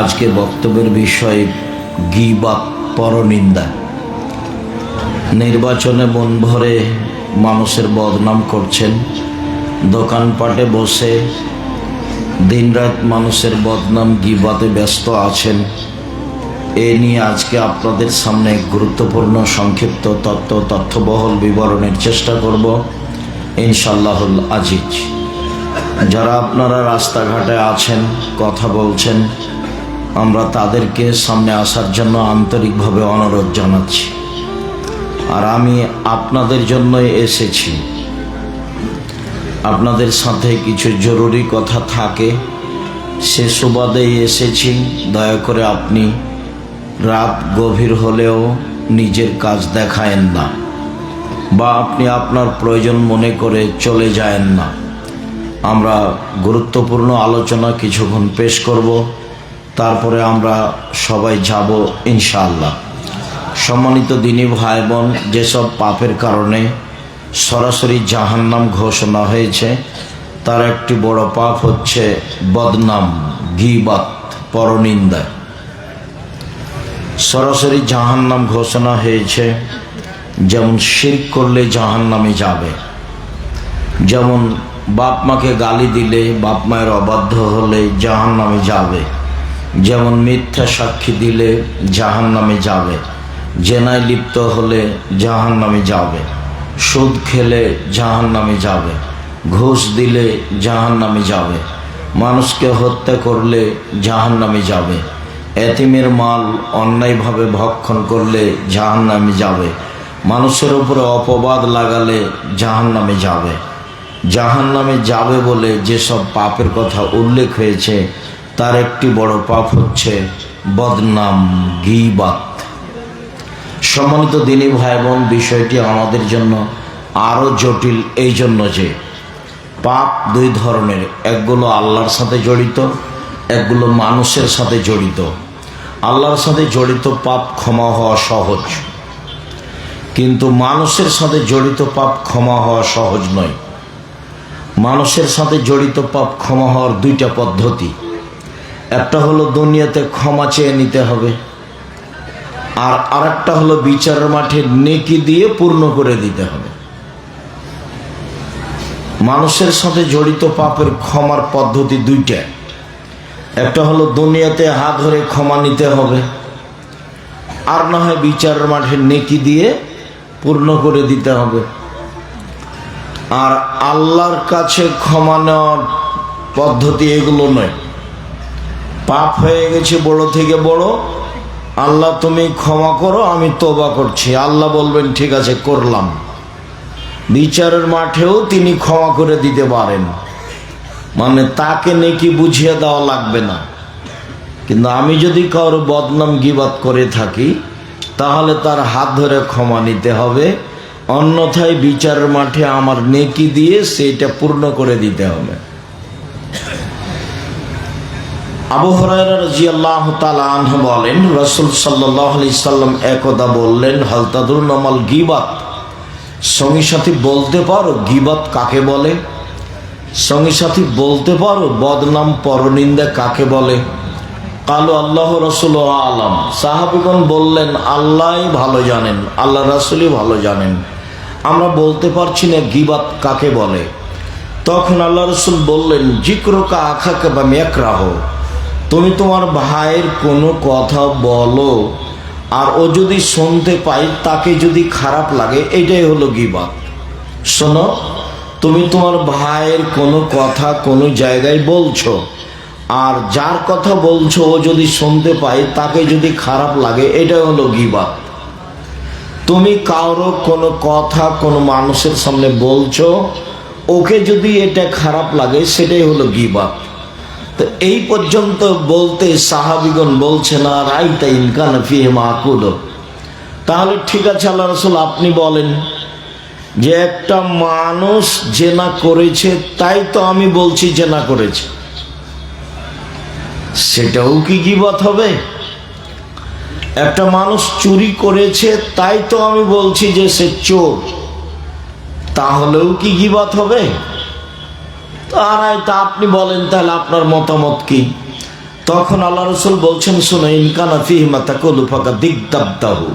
আজকে বক্তব্যের বিষয় গিবাত পরনিন্দা। নির্বাচনে মন ভরে মানুষের বদনাম করছেন। দোকানপাটে বসে দিনরাত মানুষের বদনাম গিবাতে ব্যস্ত আছেন। এ নিয়ে আজকে আপনাদের সামনে গুরুত্বপূর্ণ সংক্ষিপ্ত তত্ত্ব, তথ্যবহল বিবরণের চেষ্টা করব ইনশাল্লাহুল আজিজ। যারা আপনারা রাস্তাঘাটে আছেন, কথা বলছেন আমরা তাদেরকে সামনে আসার জন্য আন্তরিকভাবে অনুরোধ জানাচ্ছি। আর আমি আপনাদের জন্যই এসেছি। আপনাদের সাথে কিছু জরুরি কথা থাকে, সে সুবাদেই এসেছি। দয়া করে আপনি রাত গভীর হলেও নিজের কাজ দেখায়েন না, বা আপনি আপনার প্রয়োজন মনে করে চলে যায়েন না। আমরা গুরুত্বপূর্ণ আলোচনা কিছুক্ষণ পেশ করব। তারপরে আমরা সবাই যাব ইনশাআল্লাহ। সম্মানিত দিনী ভাই বোন যেসব পাপের কারণে সরাসরি জাহান্নাম ঘোষণা হয়েছে, তার একটি বড় পাপ হচ্ছে বদনাম, গিবাত, পরনিন্দা। সরাসরি জাহান্নাম ঘোষণা হয়েছে, যেমন শির করলে জাহান্নামে যাবে, যেমন বাপ মাকে গালি দিলে বাপ মায়ের অবাধ্য হলে জাহান্নামে যাবে যেমন মিথ্যা সাক্ষী দিলে জাহান নামে যাবে, জেনায় লিপ্ত হলে জাহান নামে যাবে, সুদ খেলে জাহান নামে যাবে, ঘুষ দিলে জাহান নামে যাবে, মানুষকে হত্যা করলে জাহান নামে যাবে, এতিমের মাল অন্যায়ভাবে ভক্ষণ করলে জাহান নামে যাবে, মানুষের উপরে অপবাদ লাগালে জাহান নামে যাবে। জাহান নামে যাবে বলে যেসব পাপের কথা উল্লেখ হয়েছে তার একটি বড় পাপ হচ্ছে বদনাম, গিবাত। সম্মানিত দিনী ভাই বোন বিষয়টি আমাদের জন্য আরও জটিল এই জন্য যে পাপ দুই ধরনের, একগুলো আল্লাহর সাথে জড়িত, একগুলো মানুষের সাথে জড়িত। আল্লাহর সাথে জড়িত পাপ ক্ষমা হওয়া সহজ। কিন্তু মানুষের সাথে জড়িত পাপ ক্ষমা হওয়া সহজ নয়। মানুষের সাথে জড়িত পাপ ক্ষমা হওয়ার দুইটা পদ্ধতি। একটা হলো দুনিয়াতে ক্ষমা চেয়ে নিতে হবে, আর আরেকটা হলো বিচারের মাঠে নেকি দিয়ে পূর্ণ করে দিতে হবে। মানুষের সাথে জড়িত পাপের ক্ষমার পদ্ধতি দুইটা। একটা হলো দুনিয়াতে হাত ধরে ক্ষমা নিতে হবে, আর না হয় বিচারের মাঠে নেকি দিয়ে পূর্ণ করে দিতে হবে। আর আল্লাহর কাছে ক্ষমা নেওয়ার পদ্ধতি এগুলো নয়। পাপ হয়ে গেছে বড় থেকে বড়। আল্লাহ, তুমি ক্ষমা করো, আমি তোবা করছি। আল্লাহ বলবেন, ঠিক আছে, করলাম। বিচারের মাঠেও তিনি ক্ষমা করে দিতে পারেন। মানে তাকে নেকি বুঝিয়ে দেওয়া লাগবে না। কিন্তু আমি যদি কারও বদনাম গিবাদ করে থাকি, তাহলে তার হাত ধরে ক্ষমা নিতে হবে। অন্যথায় বিচারের মাঠে আমার নেকি দিয়ে সেইটা পূর্ণ করে দিতে হবে। আবু হরাইরাজিয়াল্লাহ তালাহ বলেন, রসুল সাল্লাহ আলি সাল্লাম একদা বললেন গিবাত? সঙ্গী সাথী বলতে পারো কাকে বলে? সঙ্গী সাথী বলতে পারো, বদনাম, পরনিন্দা কাকে বলে? কালো আল্লাহ রসুল আলম। সাহাবিগণ বললেন আল্লাহ ভালো জানেন আল্লাহ রাসুলই ভালো জানেন। আমরা বলতে পারছি না গিবাত কাকে বলে। তখন আল্লাহ রসুল বললেন, জিক্রকা আখাকে বা মেকরাহ তুমি তোমার ভাইয়ের কোনো কথা বলো, আর ও যদি শুনতে পাই তাকে যদি খারাপ লাগে, এটাই হলো গিবাত। শোনো, তুমি তোমার ভাইয়ের কোনো কথা কোনো জায়গায় বলছো, আর যার কথা বলছো, ও যদি শুনতে পাই তাকে যদি খারাপ লাগে এটা হলো গিবাত। তুমি কারও কোনো কথা কোনো মানুষের সামনে বলছো, ওকে যদি এটা খারাপ লাগে, সেটাই হলো গিবাত। তো এই পর্যন্ত বলতে সাহাবিগণ বলছে, না, রাইতা ইনকান ফিহে মাকুল তাহলে ঠিক আছে, আল্লাহ রসুল, আপনি বলেন যে একটা মানুষ জেনা করেছে, তাই তো আমি বলছি জেনা করেছে। সেটাও কি গিবত হবে? একটা মানুষ চুরি করেছে, তাই তো আমি বলছি যে সে চোর। তাহলেও কি গিবত হবে? তারাই তা আপনি বলেন তাহলে আপনার মতামত কি? তখন আল্লাহ রসুল বলছেন, শোনো ইনকানা ফিহিমা তাকুল ফাঁকা দিগদাবদাহু।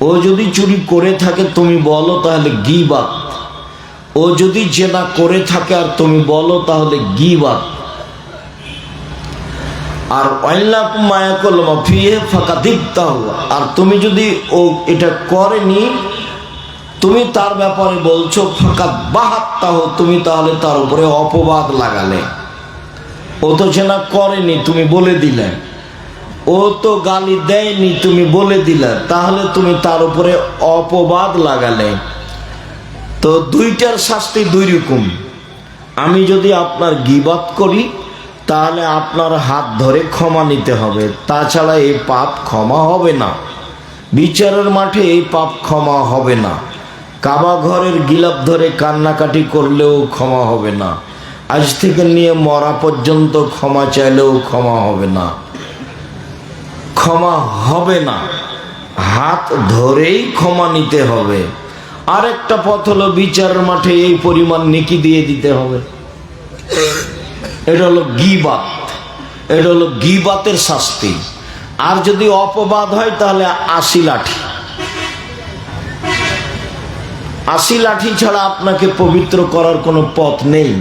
ও যদি চুরি করে থাকে, তুমি বলো তাহলে গিবাত। ও যদি জেনা করে থাকে আর তুমি বলো তাহলে গিবাত। আর অল্লাকুম মায়াকুল মাফিয়ে ফাঁকা দিগদাহু। আর তুমি যদি ও এটা করেনি তুমি তার ব্যাপারে বলছো, ফাঁকা বাহাত্তাহ, তুমি তাহলে তার উপরে অপবাদ লাগালে। ও তো সেনা করেনি, তুমি বলে দিলে। ও তো গালি দেয়নি, তুমি বলে দিলে। তাহলে তুমি তার উপরে অপবাদ লাগালে। তো দুইটার শাস্তি দুই রকম আমি যদি আপনার গিবাত করি, তাহলে আপনার হাত ধরে ক্ষমা নিতে হবে। তাছাড়া এই পাপ ক্ষমা হবে না। বিচারের মাঠে এই পাপ ক্ষমা হবে না। কাবা ঘরের গিলাপ ধরে কান্নাকাটি করলেও ক্ষমা হবে না। আজ থেকে নিয়ে মরা পর্যন্ত ক্ষমা চাইলেও ক্ষমা হবে না। ক্ষমা হবে না। হাত ধরেই ক্ষমা নিতে হবে। আরেকটা পথ হলো বিচার মাঠে এই পরিমাণ নেকি দিয়ে দিতে হবে। এটা হলো গিবাত। এটা হলো গিবাতের শাস্তি। আর যদি অপবাদ হয় তাহলে আশি লাঠি। আশি লাঠি ছাড়া আপনাকে পবিত্র করার কোনো পথ নেই।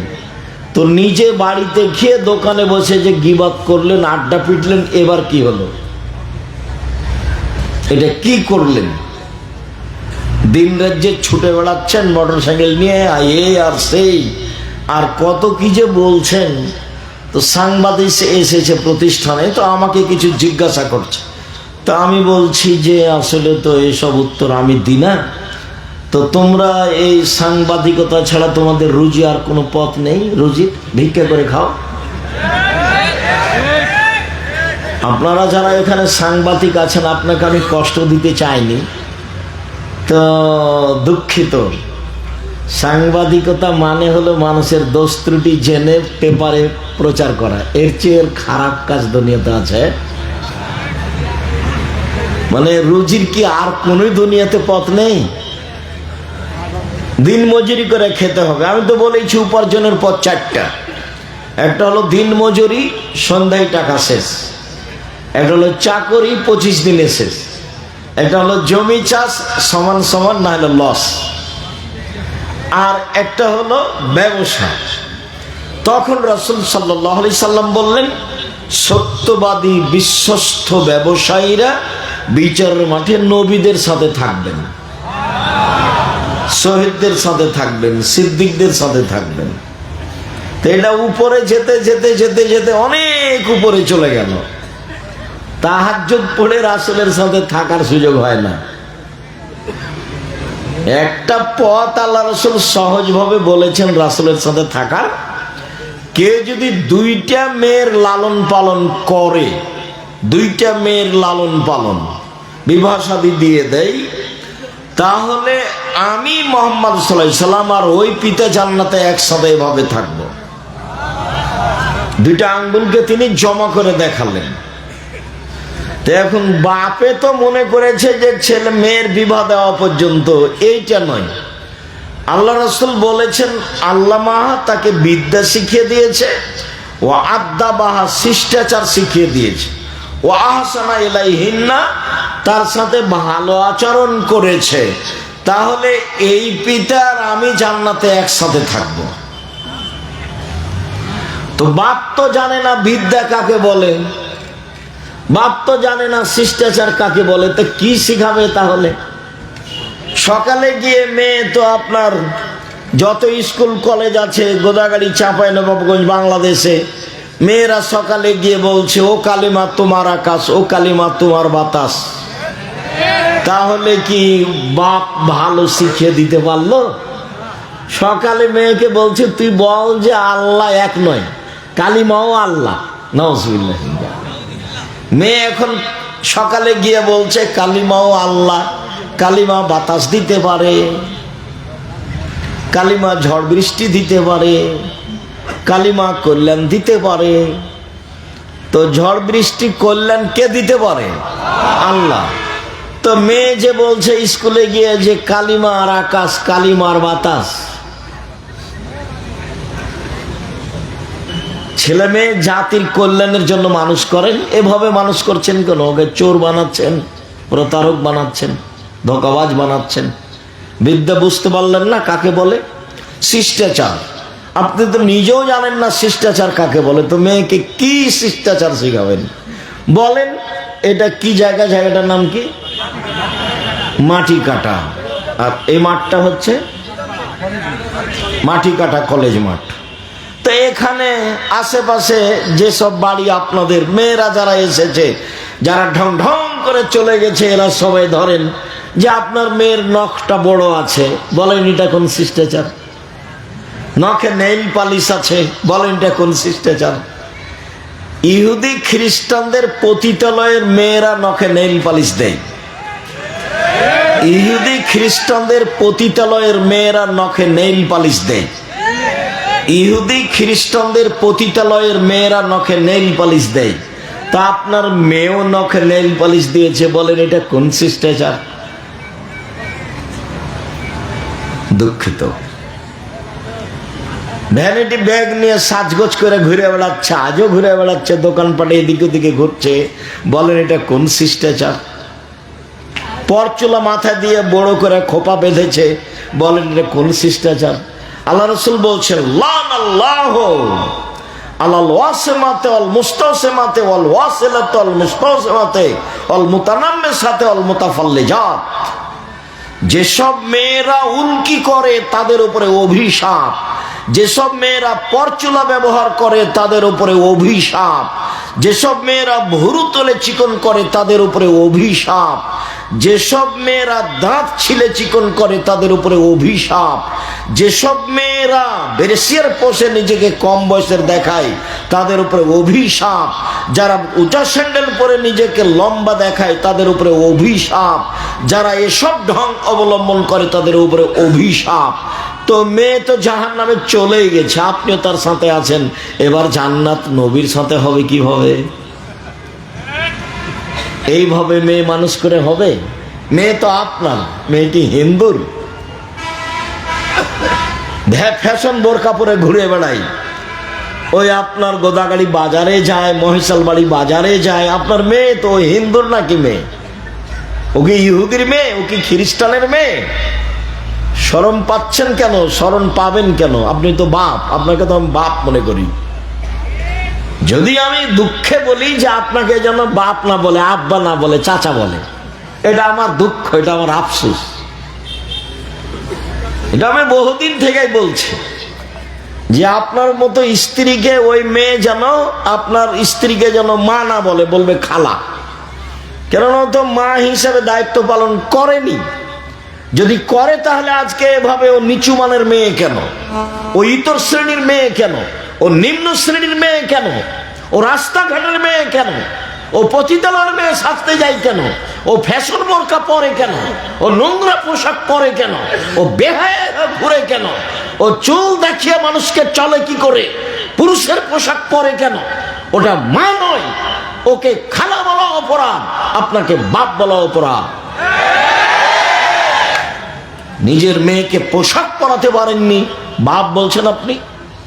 তো নিজে বাড়িতে খেয়ে দোকানে বসে যে গিবাত করলেন, আড্ডা পিটলেন, এবার কি হলো? এটা কি করলেন? দিন রাজ্যে ছুটে বেড়াচ্ছেন মোটর সাইকেল নিয়ে এ আর সেই, আর কত কি যে বলছেন। তো সাংবাদিক এসেছে প্রতিষ্ঠানে, তো আমাকে কিছু জিজ্ঞাসা করছে। তা আমি বলছি যে, আসলে তো এসব উত্তর আমি দিই না। তো তোমরা এই সাংবাদিকতা ছাড়া তোমাদের রুজি আর কোনো পথ নেই। রুজি ভিক্ষা করে খাও। আপনারা যারা এখানে সাংবাদিক আছেন, আপনাকে আমি কষ্ট দিতে চাইনি। তো দুঃখিত। সাংবাদিকতা মানে হলো মানুষের দোষ ত্রুটি জেনে পেপারে প্রচার করা। এর চেয়ে খারাপ কাজ দুনিয়াতে আছে। মানে রুজির কি আর কোন দুনিয়াতে পথ নেই? দিন মজুরি করে খেতে হবে। আমি তো বলেছি উপার্জনের পথ চারটা। একটা হলো দিন মজুরি, সন্ধ্যায় টাকা শেষ। একটা হলো চাকরি, পঁচিশ দিনে শেষ। একটা হলো জমি চাষ, সমান সমান না হলো লস আর একটা হলো ব্যবসা। তখন রসুল সাল্লি সাল্লাম বললেন, সত্যবাদী, বিশ্বস্ত ব্যবসায়ীরা বিচারের মাঠে নবীদের সাথে থাকবেন। শহীদদের সাথে থাকবেন, সিদ্দিকদের সাথে থাকবেন। তো এটা উপরে যেতে যেতে যেতে যেতে অনেক উপরে চলে গেল। তাহাজ্জুদ পড়ে রাসুলের সাথে থাকার সুযোগ হয় না। একটা পথ আল্লাহ রসুল সহজভাবে বলেছেন রাসুলের সাথে থাকার। কে যদি দুইটা মেয়ের লালন পালন করে, দুইটা মেয়ের লালন পালন, বিবাহ দিয়ে দেয়, তাহলে আমি মোহাম্মদ সাল্লাম আর ওই পিতা জান্নাতে একসাথে এভাবে থাকব। দুইটা আঙ্গুলকে তিনি জমা করে দেখালেন। তো এখন বাপে তো মনে করেছে যে ছেলে মেয়ের বিবাহ দেওয়া পর্যন্ত এইটা নয়। আল্লাহ রসুল বলেছেন আল্লাহ মাহা তাকে বিদ্যা শিখিয়ে দিয়েছে ও আদা বাহা শিষ্টাচার শিখিয়ে দিয়েছে ও আহসানা এলাই হিন্না তার সাথে ভালো আচরণ করেছে। তাহলে এই পিতার আমি জান্নাতে একসাথে থাকব। তো বাপ তো জানে না বিদ্যা কাকে বলে, বাপ তো জানে না শিষ্টাচার কাকে বলে, তো কি শিখাবে তাহলে? সকালে গিয়ে মেয়ে তো আপনার যত স্কুল, কলেজ আছে, গোদাগাড়ি, চাপাই, নবাবগঞ্জ, বাংলাদেশে, মেয়েরা সকালে গিয়ে বলছে, ও কালিমা তোমার আকাশ, ও কালিমা তোমার বাতাস। তাহলে কি বাপ ভালো শিখিয়ে দিতে পারল? সকালে মেয়েকে বলছে, তুই বল যে আল্লাহ এক নয়, কালিমাও আল্লাহ। নজবিল্লাহ মেয়ে এখন সকালে গিয়ে বলছে, কালিমাও আল্লাহ, কালিমা বাতাস দিতে পারে, কালিমা ঝড় বৃষ্টি দিতে পারে, কালিমা কল্যাণ দিতে পারে। তো ঝড় বৃষ্টি কল্যাণ কে দিতে পারে? আল্লাহ। তো মেয়ে যে বলছে স্কুলে গিয়ে যে কালিমার আকাশ, কালিমার বাতাস। ছেলে মেয়ে জাতির কল্যাণের জন্য মানুষ করেন, এভাবে মানুষ করছেন কেন? ওকে চোর বানাচ্ছেন, প্রতারক বানাচ্ছেন, ধোকাবাজ বানাচ্ছেন। বিদ্যা বুঝতে পারলেন না কাকে বলে? শিষ্টাচার। আপনি তো নিজেও জানেন না শিষ্টাচার কাকে বলে। তো মেয়েকে কি শিষ্টাচার শেখাবেন? বলেন, এটা কি জায়গা? জায়গাটার নাম কি? মাটি কাটা। আর এই মাঠটা হচ্ছে মাটি কাটা কলেজ মাঠ। তো এখানে আশেপাশে যেসব বাড়ি আপনাদের, মেয়েরা যারা এসেছে, যারা ঢং ঢং করে চলে গেছে, এরা সবাই ধরেন যে আপনার মেয়ের নখটা বড় আছে, বলেন এটা কোন শিষ্টাচার? নখে নেইল পালিশ আছে, বলেন এটা কোন শিষ্টাচার? ইহুদি খ্রিস্টানদের পতিতালয়ের মেয়েরা নখে নেইল পালিশ দেয়। ইহুদি খ্রিস্টানদের পতিতালয়ের মেয়েরা নখে নেইল পালিশ দেয়। ইহুদি খ্রিস্টানদের পতিতালয়ের মেয়েরা নখে নেইল পালিশ দেয়। তা আপনার মেয়েও নখে নেইল পালিশ দিয়েছে বলেন, এটা কোন শিষ্টাচার? দুঃখিত। ভ্যানিটি ব্যাগ নিয়ে সাজগোজ করে ঘুরে বেড়াচ্ছে, আজও ঘুরে বেড়াচ্ছে, দোকানপাটে এদিকে ওদিকে ঘুরছে। বলেন, এটা কোন শিষ্টাচার? পরচুলা মাথা দিয়ে বড় করে খোপা বেঁধেছে। বলেন, এটা কোন শিষ্টাচার? আল্লাহ রসুল বলছেন লান আল্লাহ অল অল অল সাথে যেসব মেয়েরা করে, তাদের উপরে অভিশাপ। যেসব মেয়েরা পরচুলা ব্যবহার করে, তাদের উপরে অভিশাপ। যেসব মেয়েরা ভুরু তোলে চিকন করে, তাদের উপরে অভিশাপ। যেসব মেয়েরা দাঁত ছিলে চিকন করে, তাদের উপরে অভিশাপ। যেসব মেয়েরা বেরেসিয়ার পোষে নিজেকে কম বয়সের দেখায়, তাদের উপরে অভিশাপ। যারা উঁচা স্যান্ডেল পরে নিজেকে লম্বা দেখায়, তাদের উপরে অভিশাপ। যারা এসব ঢং অবলম্বন করে, তাদের উপরে অভিশাপ। তো মেয়ে তো জাহান নামে চলেই গেছে, আপনিও তার সাথে আছেন। এবার জান্নাত নবীর সাথে হবে কীভাবে? এইভাবে মেয়ে মানুষ করে হবে? মেয়ে তো আপনার, মেয়েটি হিন্দুর। ফ্যাশন বোরকা পরে ঘুরে বেড়াই। ওই আপনার গোদাগাড়ি বাজারে যায় মহিষাল বাড়ি বাজারে যায়। আপনার মেয়ে তো ওই হিন্দুর নাকি মেয়ে? ও কি ইহুদির মেয়ে? ও কি খ্রিস্টানের মেয়ে? শরম পাচ্ছেন কেন? স্মরণ পাবেন কেন? আপনি তো বাপ, আপনাকে তো আমি বাপ মনে করি। যদি আমি দুঃখে বলি যে আপনাকে যেন বাপ না বলে, আব্বা না বলে, চাচা বলে, এটা আমার দুঃখ, এটা আমার আফসোস। এটা আমি বহুদিন থেকেই বলছি যে আপনার মতো স্ত্রীকে ওই মেয়ে যেন, আপনার স্ত্রীকে যেন মা না বলে, বলবে খালা। কেননা তো মা হিসাবে দায়িত্ব পালন করেনি। যদি করে তাহলে আজকে এভাবে ও নিচু মানের মেয়ে কেন? ও ইতর শ্রেণির মেয়ে কেন? ও নিম্ন শ্রেণির মেয়ে কেন? ও রাস্তাঘাটের মেয়ে কেন? ও পতিতালয়ের মেয়ে সাজতে যায় কেন? ও ফ্যাশন বোরকা পরে কেন? ও নোংরা পোশাক পরে কেন? ও বেহায় ঘুরে কেন? ও চুল দেখিয়ে মানুষকে চলে কি করে? পুরুষের পোশাক পরে কেন? ওটা মা নয়, ওকে খালা বলা অপরাধ, আপনাকে বাপ বলা অপরাধ। নিজের মেয়েকে পোশাক পরাতে পারেননি, বাপ বলছেন আপনি।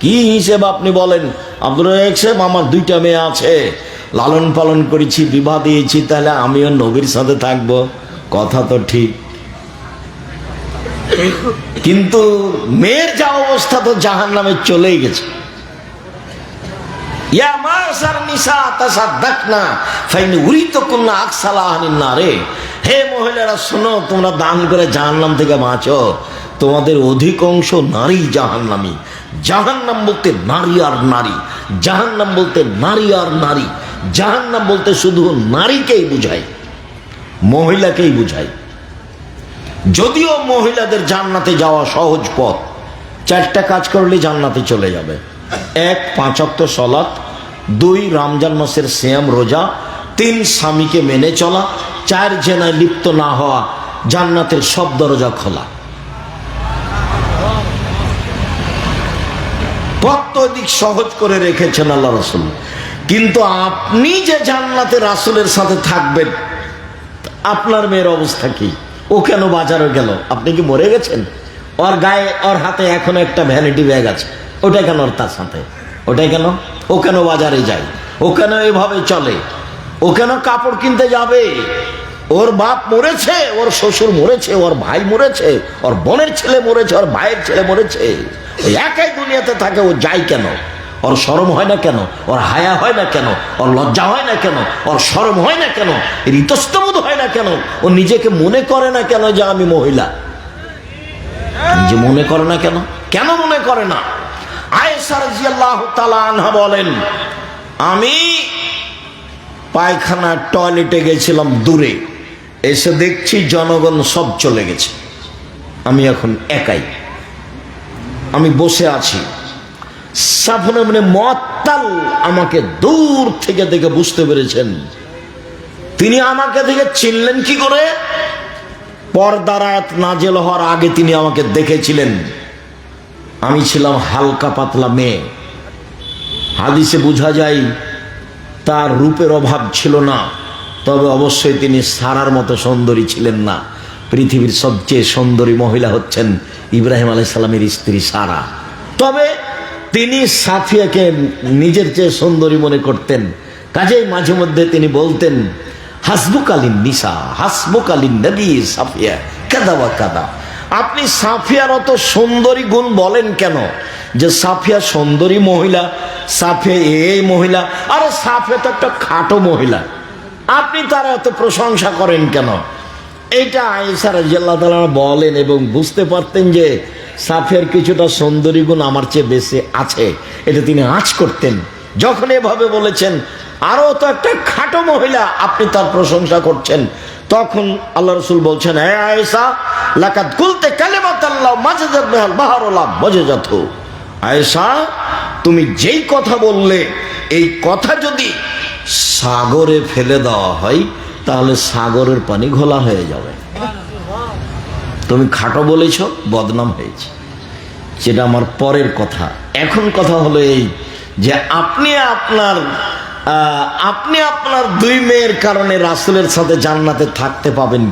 কি হিসেবে আপনি বলেন? আব্দুল রাজাক সাহেব, আমার দুইটা মেয়ে আছে। লালন পালন করেছি, বিবাহ দিয়েছি, তাহলে আমিও নবীর সাথে থাকব। কথা তো ঠিক। কিন্তু মেয়ের যা অবস্থা তো জাহান নামে চলেই গেছে। হে মহিলারা, শোনো, তোমরা দান করে জাহান্নাম থেকে বাঁচো। তোমাদের অধিকাংশ নারী জাহান্নামী। জাহান্নাম বলতে নারী আর নারী, জাহান্নাম বলতে নারী আর নারী, জাহান্নাম বলতে শুধু নারীকেই বুঝায়, মহিলাকেই বুঝায়। যদিও মহিলাদের জান্নাতে যাওয়া সহজ পথ, চারটা কাজ করলে জান্নাতে চলে যাবে। এক পাঁচক্ত সলাৎ, দুই, রমজান মাসের শ্যাম রোজা, তিন, স্বামীকে মেনে চলা, চার, জেনায় লিপ্ত না হওয়া, জান্নাতের সব দরজা খোলা। পথ দিক সহজ করে রেখেছেন আল্লাহ রসুল। কিন্তু আপনি যে জান্নাতে রাসুলের সাথে থাকবেন, আপনার মেয়ের অবস্থা কি? ও কেন বাজারে গেল? আপনি কি মরে গেছেন? ওর গায়ে, ওর হাতে এখন একটা ভ্যানিটি ব্যাগ আছে। ওটা কেন ওর তার সাথে? ওটাই কেন? ও কেন বাজারে যায়? ও কেন এভাবে চলে? ও কেন কাপড় কিনতে যাবে? ওর বাপ মরেছে, ওর শ্বশুর মরেছে, ওর ভাই মরেছে, ওর বোনের ছেলে মরেছে, ওর ভাইয়ের ছেলে মরেছে। ওই একাই দুনিয়াতে থাকে, ও যায় কেন? ওর শরম হয় না কেন? ওর হায়া হয় না কেন? ওর লজ্জা হয় না কেন? ওর শরম হয় না কেন? এর ইতস্তবোধ হয় না কেন? ও নিজেকে মনে করে না কেন যে আমি মহিলা? নিজে মনে করে না কেন? কেন মনে করে না? আনহা বলেন, আমি পায়খানা টয়লেটে গেছিলাম দূরে। এসে দেখছি জনগণ সব চলে গেছে। আমি এখন একাই। আমি বসে আছি। সাফনে মানে মত্তাল আমাকে দূর থেকে দেখে বুঝতে পেরেছেন। তিনি আমাকে দেখে চিনলেন কি করে? পর্দারাত নাজেল হওয়ার আগে তিনি আমাকে দেখেছিলেন। আমি ছিলাম হালকা পাতলা মেয়ে। হাদিসে বোঝা যায়, তার রূপের অভাব ছিল না, তবে অবশ্যই তিনি সারার মতো সুন্দরী ছিলেন না। পৃথিবীর সবচেয়ে সুন্দরী মহিলা হচ্ছেন ইব্রাহিম আলাই সালামের স্ত্রী সারা। তবে তিনি সাফিয়াকে নিজের চেয়ে সুন্দরী মনে করতেন। কাজেই মাঝে মধ্যে তিনি বলতেন, হাসবুকালীন নিসা, হাসবুকালীন নবী সাফিয়া, কাদা বা কাদা। আপনি সাফিয়ার অত সুন্দরী গুণ বলেন কেন? যে সাফিয়া সুন্দরী মহিলা, সাফিয়া এই মহিলা, আরে সাফিয়া তো একটা খাটো মহিলা। আপনি তার এত প্রশংসা করেন কেন? এইটা আইসার রাজিয়াল্লাহ তাআলা বলেন এবং বুঝতে পারতেন যে সাফের কিছুটা সুন্দরী গুণ আমার চেয়ে বেশি আছে। এটা তিনি আঁচ করতেন। যখন এভাবে বলেছেন আরও তো একটা খাটো মহিলা আপনি তার প্রশংসা করছেন। তখন আল্লাহ রসুল বলছেন হ্যাঁ আয়েশা লাকাত কুলতে কালেমাত আল্লাহ মাঝে যাবে বাহারলাম মজে যাত তুমি যেই কথা বললে, এই কথা যদি সাগরে ফেলে দেওয়া হয় তাহলে সাগরের পানি ঘোলা হয়ে যাবে। তুমি খাটো বলেছ, বদনাম হয়েছে। যেটা আমার পরের কথা। এখন কথা হলো এই যে আপনি আপনার আপনি আপনার দুই মেয়ের কারণে রাসুলের সাথে জান্নাতে থাকতে পাবেন